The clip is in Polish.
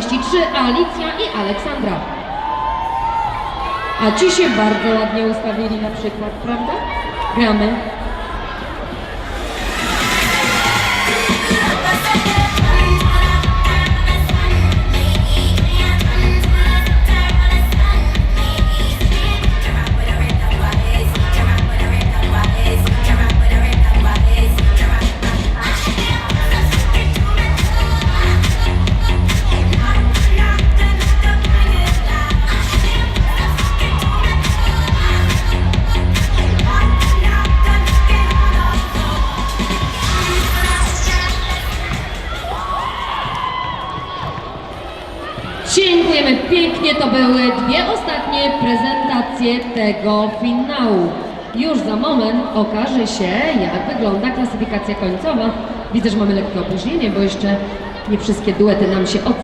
33 Alicja i Aleksandra. A ci się bardzo ładnie ustawili na przykład, prawda? Gramy. Dziękujemy pięknie. To były dwie ostatnie prezentacje tego finału. Już za moment okaże się, jak wygląda klasyfikacja końcowa. Widzę, że mamy lekkie opóźnienie, bo jeszcze nie wszystkie duety nam się od